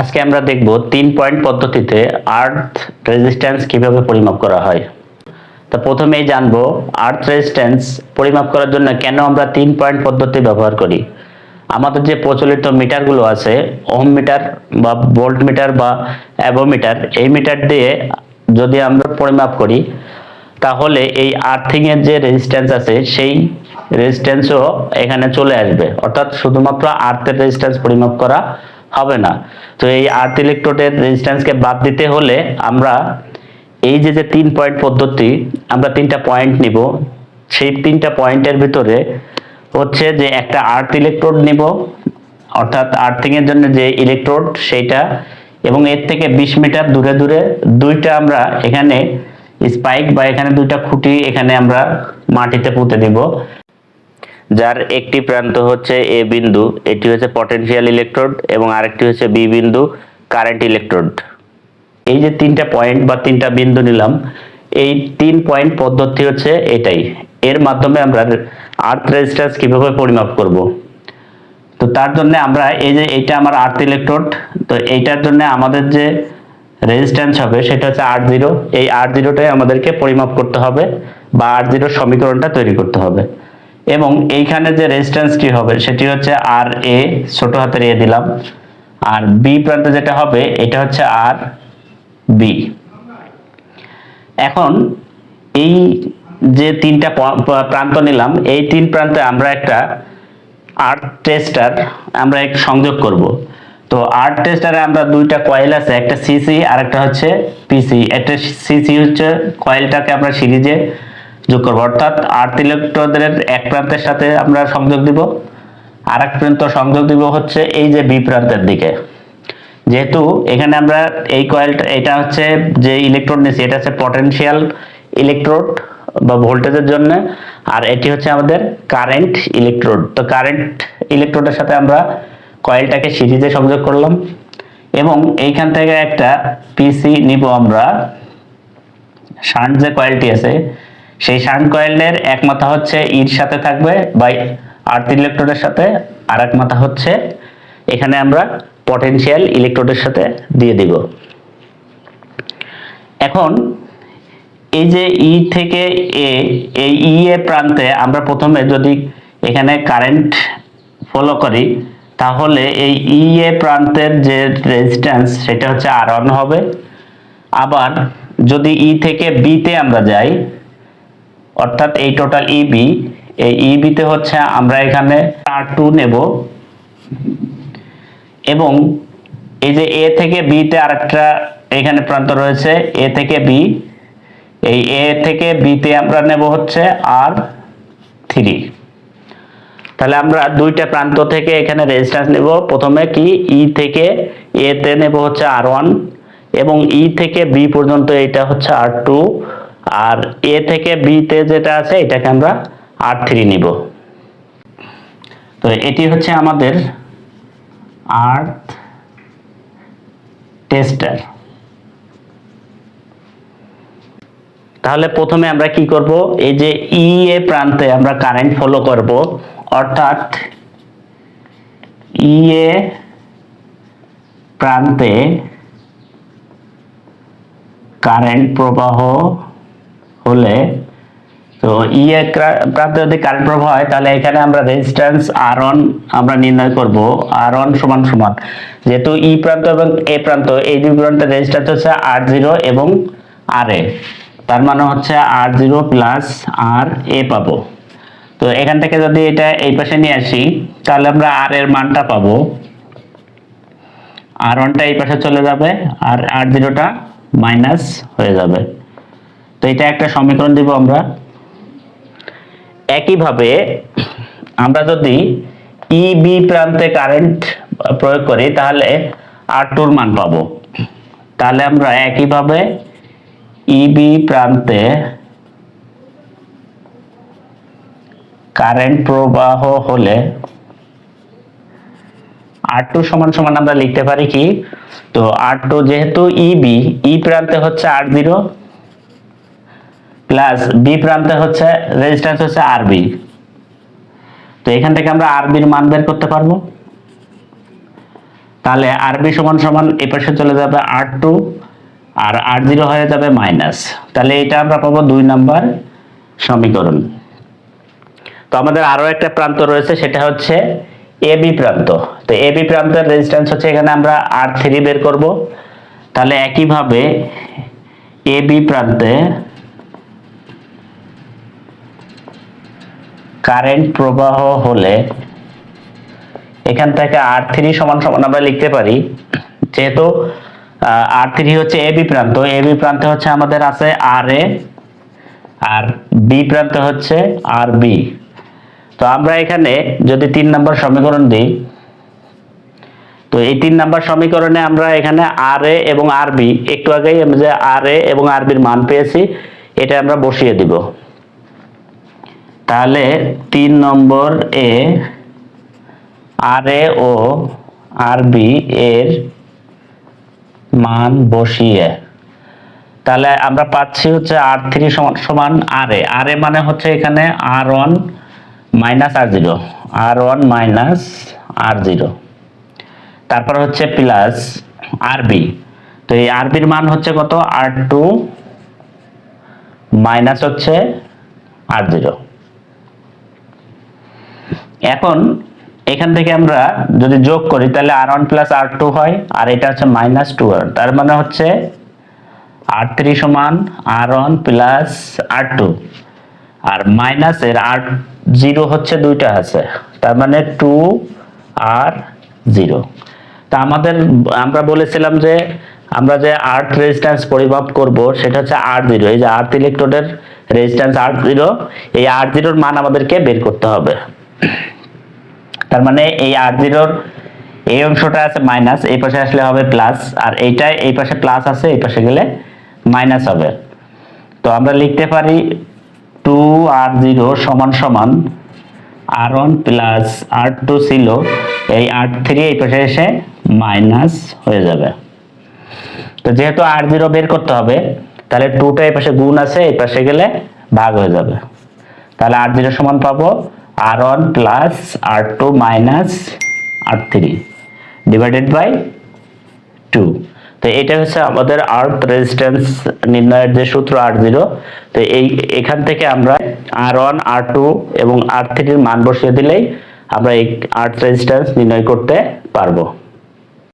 আজকে আমরা দেখব তিন পয়েন্ট পদ্ধতিতে আর্থ রেজিস্ট্যান্স কীভাবে পরিমাপ করা হয়। তো প্রথমেই জানব আর্থ রেজিস্ট্যান্স পরিমাপ করার জন্য কেন আমরা তিন পয়েন্ট পদ্ধতি ব্যবহার করি। আমাদের যে প্রচলিত মিটারগুলো আছে, ওহম মিটার বা ভোল্ট মিটার বা অ্যাভোমিটার এই মিটার দিয়ে যদি আমরা পরিমাপ করি, তাহলে এই আর্থিং এর যে রেজিস্ট্যান্স আছে, সেই রেজিস্ট্যান্সও এখানে চলে আসবে। অর্থাৎ শুধুমাত্র আর্থের রেজিস্ট্যান্স পরিমাপ করা হবে না। তো এই আর্থ ইলেকট্রোডের রেজিস্ট্যান্সকে বাদ দিতে হলে আমরা এই যে যে তিন পয়েন্ট পদ্ধতি, আমরা তিনটা পয়েন্ট নিব। সেই তিনটা পয়েন্টের ভিতরে হচ্ছে যে একটা আর্থ ইলেকট্রোড নিব, অর্থাৎ আর্থিং এর জন্য যে ইলেকট্রোড সেইটা, এবং এর থেকে বিশ মিটার দূরে দূরে দুইটা আমরা এখানে স্পাইক বা এখানে দুইটা খুঁটি এখানে আমরা মাটিতে পুঁতে দিব। যার একটি প্রান্ত হচ্ছে এ বিন্দু, এটি হচ্ছে পটেনশিয়াল ইলেকট্রোড এবং আরেকটি হচ্ছে বি বিন্দু কারেন্ট ইলেকট্রোড এই যে তিনটা পয়েন্ট বা তিনটা বিন্দু নিলাম, এই তিন পয়েন্ট পদ্ধতি হচ্ছে এটাই। এর মাধ্যমে আমরা আর্থ রেজিস্ট্যান্স কীভাবে পরিমাপ করব? তো তার জন্য আমরা এই যে এটা আমার আর্থ ইলেকট্রোড তো এইটার জন্য আমাদের যে রেজিস্ট্যান্স হবে সেটা হচ্ছে আর জিরো এই আর জিরোটাই আমাদেরকে পরিমাপ করতে হবে বা আর জিরোর সমীকরণটা তৈরি করতে হবে। এবং এইখানে যে রেজিস্ট্যান্সটি হবে, সেটি হচ্ছে আর এ ছোট হাতের এ দিলাম। আর বি প্রান্তে যেটা হবে, এটা হচ্ছে আর বি এখন এই যে তিনটা প্রান্ত নিলাম, এই তিন প্রান্তে আমরা একটা আর্ট টেস্টার আমরা এক সংযোগ করব। তো আর্ট টেস্টারে আমরা দুইটা কয়েল আছে, একটা সিসি আর একটা হচ্ছে পিসি একটা সিসি হচ্ছে কয়েলটাকে আমরা সিরিজে যোগ করব। অর্থাৎ আর্ট ইলেকট্রোডের এক প্রান্তের সাথে আমরা সংযোগ দিব। আর এক প্রান্ত সংযোগ দিব হচ্ছে এই যে বি প্রান্তের দিকে। যেহেতু এখানে আমরা এই কয়েলটা, এটা হচ্ছে যে ইলেকট্রোড নিয়েছি, এটা হচ্ছে পটেনশিয়াল ইলেকট্রোড বা ভোল্টেজের জন্য, আর এটি হচ্ছে আমাদের কারেন্ট ইলেকট্রোড তো কারেন্ট ইলেকট্রোডের সাথে আমরা কয়েলটাকে সিরিজে সংযোগ করলাম, এবং এইখান থেকে একটা পিসি নিব আমরা। শান্ট যে কয়েলটি আছে সেই শান্ট কয়েলের এক মাথা হচ্ছে ইর সাথে থাকবে বা আর্থ ইলেকট্রোডের সাথে, আর এক মাথা হচ্ছে এখানে আমরা পটেনশিয়াল ইলেকট্রোডের সাথে দিয়ে দিব। এখন এই যে ই থেকে এ, এই ই এ প্রান্তে আমরা প্রথমে যদি এখানে কারেন্ট ফলো করি, তাহলে এই ই এ প্রান্তের যে রেজিস্ট্যান্স সেটা হচ্ছে আর হবে। আবার যদি ই থেকে বিতে আমরা যাই অর্থাৎ এই টোটাল ইবি এই ইবিতে হচ্ছে আমরা এখানে আর টু নেব। এবং এই যে এ থেকে বিতে আরেকটা এখানে প্রান্ত রয়েছে এ থেকে বি এই এ থেকে বিতে আমরা নেব হচ্ছে আর থ্রি তাহলে আমরা দুইটা প্রান্ত থেকে এখানে রেজিস্ট্যান্স নেব। প্রথমে কি? ই থেকে এ তে নেব হচ্ছে আর ওয়ান এবং ই থেকে বি পর্যন্ত এটা হচ্ছে আর টু আর এ থেকে বি তে যেটা আছে, এটাকে আমরা আর থ্রি নিব। তো এটি হচ্ছে আমাদের আর্থ টেস্টার তাহলে প্রথমে আমরা কি করব? এই যে ই এ প্রান্তে আমরা কারেন্ট ফলো করব, অর্থাৎ ই এ প্রান্তে কারেন্ট প্রবাহ হলে, তো ই প্রান্তে যদি কারেন্ট প্রবাহ হয়, তাহলে এখানে আমরা রেজিস্ট্যান্স আর অন আমরা নির্ণয় করব আর অন সমান সমান। যেহেতু ই প্রান্ত এবং এ প্রান্ত, এই দুই প্রান্তের রেজিস্ট্যান্স হচ্ছে আর জিরো এবং আর এ তার মানে হচ্ছে আর জিরো প্লাস আর এ পাবো। তো এখান থেকে যদি এটা এই পাশে নিয়ে আসি, তাহলে আমরা আর এর মানটা পাবো। আর ওয়ানটা এই পাশে চলে যাবে, আর আর জিরোটা মাইনাস হয়ে যাবে। তো এটা একটা সমীকরণ দিব আমরা। একইভাবে আমরা যদি ই বি প্রান্তে কারেন্ট প্রয়োগ করি, তাহলে আর টুর মান পাবো। তাহলে আমরা একইভাবে ইবি প্রান্তে কারেন্ট প্রবাহ হলে আর টু সমান সমান আমরা লিখতে পারি কি? তো আর টু যেহেতু ইবি ই প্রান্তে হচ্ছে আর জিরো প্লাস বি প্রান্তে হচ্ছে রেজিস্ট্যান্স হচ্ছে আর বি তো এখান থেকে আমরা আর বির মান বের করতে পারব। তাহলে আরবি সমান সমান এই পাশে চলে যাবে আর টু আর আর জিরো হয়ে যাবে মাইনাস তাহলে এটা আমরা পাবো দুই নাম্বার সমীকরণ। তো আমাদের আরও একটা প্রান্ত রয়েছে, সেটা হচ্ছে এ বি প্রান্ত। তো এ বি প্রান্তের রেজিস্ট্যান্স হচ্ছে এখানে আমরা আর থ্রি বের করব। তাহলে একইভাবে এ বি প্রান্তে কারেন্ট প্রবাহ হলে এখান থেকে আর থ্রি সমান সমান আমরা লিখতে পারি, যেহেতু আর থ্রি হচ্ছে বি প্রান্ত এ বি প্রান্তে হচ্ছে আমাদের আছে আর এ আর বি প্রান্তে হচ্ছে আর বি তো আমরা এখানে যদি তিন নম্বর সমীকরণ দিই, তো এই তিন নম্বর সমীকরণে আমরা এখানে আর এ এবং আর বি একটু আগেই আমরা যে আর এ এবং আর বির মান পেয়েছি, এটা আমরা বসিয়ে দিব। তাহলে তিন নম্বর এ আর এ ও আর বি এর মান বসিয়ে। তাহলে আমরা পাচ্ছি হচ্ছে আর থ্রি সমান আর এ। আর এ মানে হচ্ছে এখানে R one minus R zero. R one minus R zero. তারপর হচ্ছে প্লাস আর বি। তো এই আর বির মান হচ্ছে কত? আর টু মাইনাস হচ্ছে আর জিরো। এখন এখান থেকে আমরা যদি যোগ করি, তাহলে R one plus R two হয়, আর এটা হচ্ছে মাইনাস টু আর তার মানে হচ্ছে আর থ্রি সমান R one plus R two R মাইনাসের আর জিরো হচ্ছে দুইটা আছে, তার মানে টু আর জিরো তা আমাদের, আমরা বলেছিলাম যে আমরা যে আর্থ রেজিস্ট্যান্স পরিমাপ করব, সেটা হচ্ছে আর জিরো এই যে আর্থ ইলেকট্রোডের রেজিস্ট্যান্স আর জিরো এই আর জিরোর মান আমাদেরকে বের করতে হবে। তার মানে এই আর জিরোর এই অংশটা আছে মাইনাস এই পাশে আসলে হবে প্লাস আর এইটা এই পাশে প্লাস আছে, এই পাশে গেলে মাইনাস হবে। তো আমরা লিখতে পারি টু আর জিরো সমান সমান R one plus R two ছিল, এই আর থ্রি এই পাশে এসে মাইনাস হয়ে যাবে। তো যেহেতু আর জিরো বের করতে হবে, তাহলে টুটা এই পাশে গুণ আছে, এই পাশে গেলে ভাগ হয়ে যাবে। তাহলে আর জিরো সমান পাবো R one plus R two minus R three divided by two তো এটা হচ্ছে আমাদের আর্থ রেজিস্ট্যান্স নির্ণয়ের যে সূত্র আর জিরো তো এই এখান থেকে আমরা আর ওয়ান আর টু এবং আর থ্রির মান বসিয়ে দিলেই আমরা এই আর্থ রেজিস্ট্যান্স নির্ণয় করতে পারব।